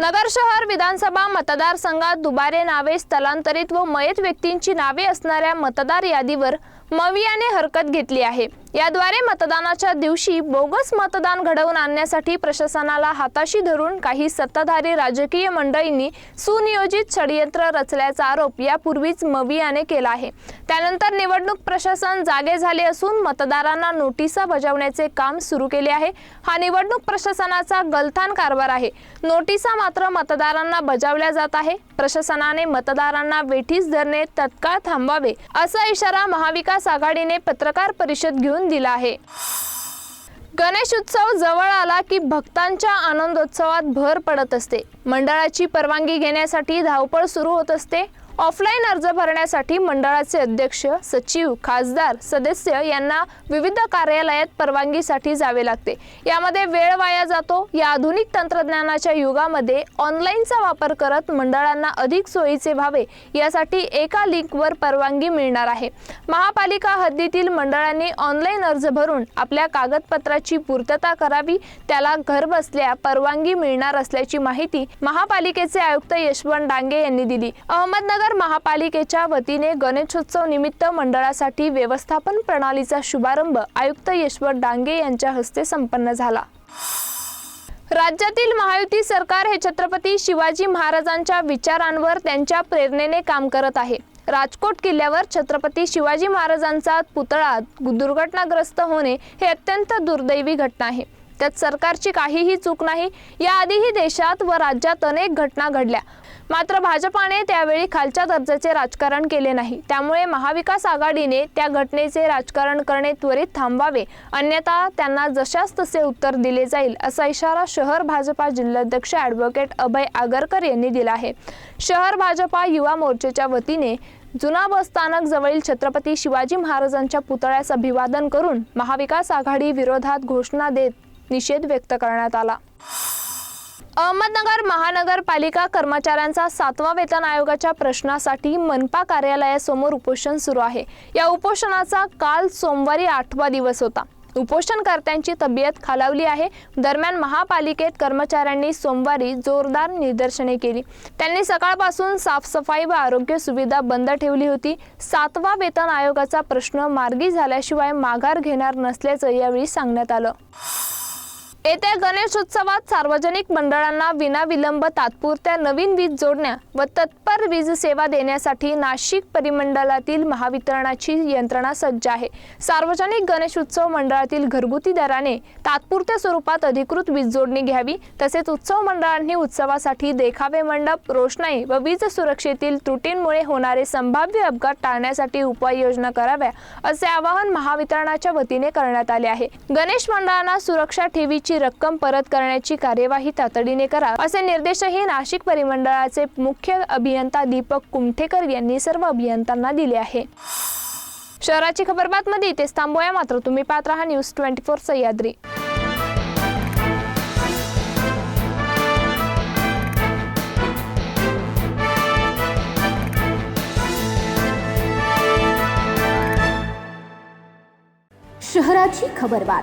नगर शहर विधानसभा मतदारसंघात दुबारे नावे स्थलांतरित व मयत व्यक्तींची नावे असणाऱ्या मतदार यादीवर मवियाने हरकत घेतली आहे. याद्वारे मतदानाच्या दिवशी बोगस मतदान घडवून आणण्यासाठी प्रशासनाला हाताशी धरून काही सत्ताधारी राजकीय मंडळींनी सुनियोजित षडयंत्र रचल्याचा आरोप यापूर्वीच मवियाने केला आहे. त्यानंतर निवडणूक प्रशासन जागे झाले असून मतदारांना नोटिसा बजावण्याचे काम सुरू केले आहे. हा निवडणूक प्रशासनाचा गलथान कारभार आहे. नोटिसा मात्र मतदारांना बजावल्या जात आहे. प्रशासनाने मतदारांना वेठीस धरणे तत्काळ थांबवावे असा इशारा महाविकास आघाडीने पत्रकार परिषद घेऊन दिला आहे. गणेश उत्सव जवळ आला की भक्तांच्या आनंदोत्सवात भर पडत असते. मंडळाची परवानगी घेण्यासाठी धावपळ सुरू होत असते. ऑफलाईन अर्ज भरण्यासाठी मंडळाचे अध्यक्ष सचिव खासदार सदस्य यांना विविध कार्यालयात परवानगीसाठी जावे लागते. यामध्ये वेळ वाया जातो. या आधुनिक तंत्रज्ञानाच्या युगामध्ये ऑनलाईनचा वापर करत मंडळांना अधिक सोयीचे व्हावे यासाठी एका लिंकवर परवानगी मिळणार आहे. महापालिका हद्दीतील मंडळांनी ऑनलाईन अर्ज भरून आपल्या कागदपत्राची पूर्तता करावी त्याला घरबसल्या परवानगी मिळणार असल्याची माहिती महापालिकेचे आयुक्त यशवंत डांगे यांनी दिली. अहमदनगर महापालिकेच्या वतीने गणेशोत्सव निमित्त मंडळासाठी व्यवस्थापन प्रणालीचा शुभारंभ आयुक्त यशवंत डांगे यांच्या हस्ते संपन्न झाला. राज्यातील महायुती सरकार हे छत्रपती शिवाजी महाराजांच्या विचारांवर त्यांच्या प्रेरणेने काम करत आहे. राजकोट किल्ल्यावर छत्रपती शिवाजी महाराजांचा पुतळा दुर्घटनाग्रस्त होणे हे अत्यंत दुर्दैवी घटना आहे. त्यात सरकारची काहीही चूक नाही याआधीही देशात व राज्यात अनेक घटना घडल्या. मात्र भाजपाने त्यावेळी खालच्या दर्जाचे राजकारण केले नाही. त्यामुळे महाविकास आघाडीने त्या घटनेचे राजकारण करणे त्वरित थांबवावे. अन्यथा त्यांना जशास तसे उत्तर दिले जाईल असा इशारा शहर भाजपा जिल्हाध्यक्ष ॲडव्होकेट अभय आगरकर यांनी दिला आहे. शहर भाजपा युवा मोर्चाच्या वतीने जुना बस स्थानक जवळील छत्रपती शिवाजी महाराजांच्या पुतळ्यास अभिवादन करून महाविकास आघाडी विरोधात घोषणा देत निषेध व्यक्त करण्यात आला. अहमदनगर महानगरपालिका कर्मचाऱ्यांचा सातवा वेतन आयोगाच्या प्रश्नासाठी मनपा कार्यालयासमोर उपोषण सुरू आहे. या उपोषणाचा काल सोमवारी आठवा दिवस होता. उपोषणकर्त्यांची तब्येत खालावली आहे. दरम्यान महापालिकेत कर्मचाऱ्यांनी सोमवारी जोरदार निदर्शने केली. त्यांनी सकाळपासून साफसफाई व आरोग्य सुविधा बंद ठेवली होती. सातवा वेतन आयोगाचा प्रश्न मार्गी झाल्याशिवाय माघार घेणार नसल्याचं यावेळी सांगण्यात आलं. येत्या गणेशोत्सवात सार्वजनिक मंडळांना विनाविलंब तात्पुरत्या नवीन वीज जोडण्या व तत्पर वीज सेवा देण्यासाठी नाशिक परिमंडळातील महावितरणाची यंत्रणा सज्ज आहे. सार्वजनिक गणेशोत्सव मंडळातील घरगुती दराने तात्पुरत्या स्वरूपात अधिकृत वीज जोडणी घ्यावी तसेच उत्सव मंडळांनी उत्सवासाठी देखावे मंडप रोषणाई व वीज सुरक्षेतील त्रुटींमुळे होणारे संभाव्य अपघात टाळण्यासाठी उपाययोजना कराव्या असे आवाहन महावितरणाच्या वतीने करण्यात आले आहे. गणेश मंडळांना सुरक्षा ठेवीची रक्कम परत करण्याची कार्यवाही तातडीने करा असे निर्देशही नाशिक परिमंडळाचे मुख्य अभियंता दीपक कुमठेकर यांनी सर्व अभियंत्यांना दिले आहे. शहराची खबरबातमध्ये इथेच थांबूया. मात्र तुम्ही पाहत राहा न्यूज ट्वेंटी फोर सह्याद्री. शहराची खबरबात.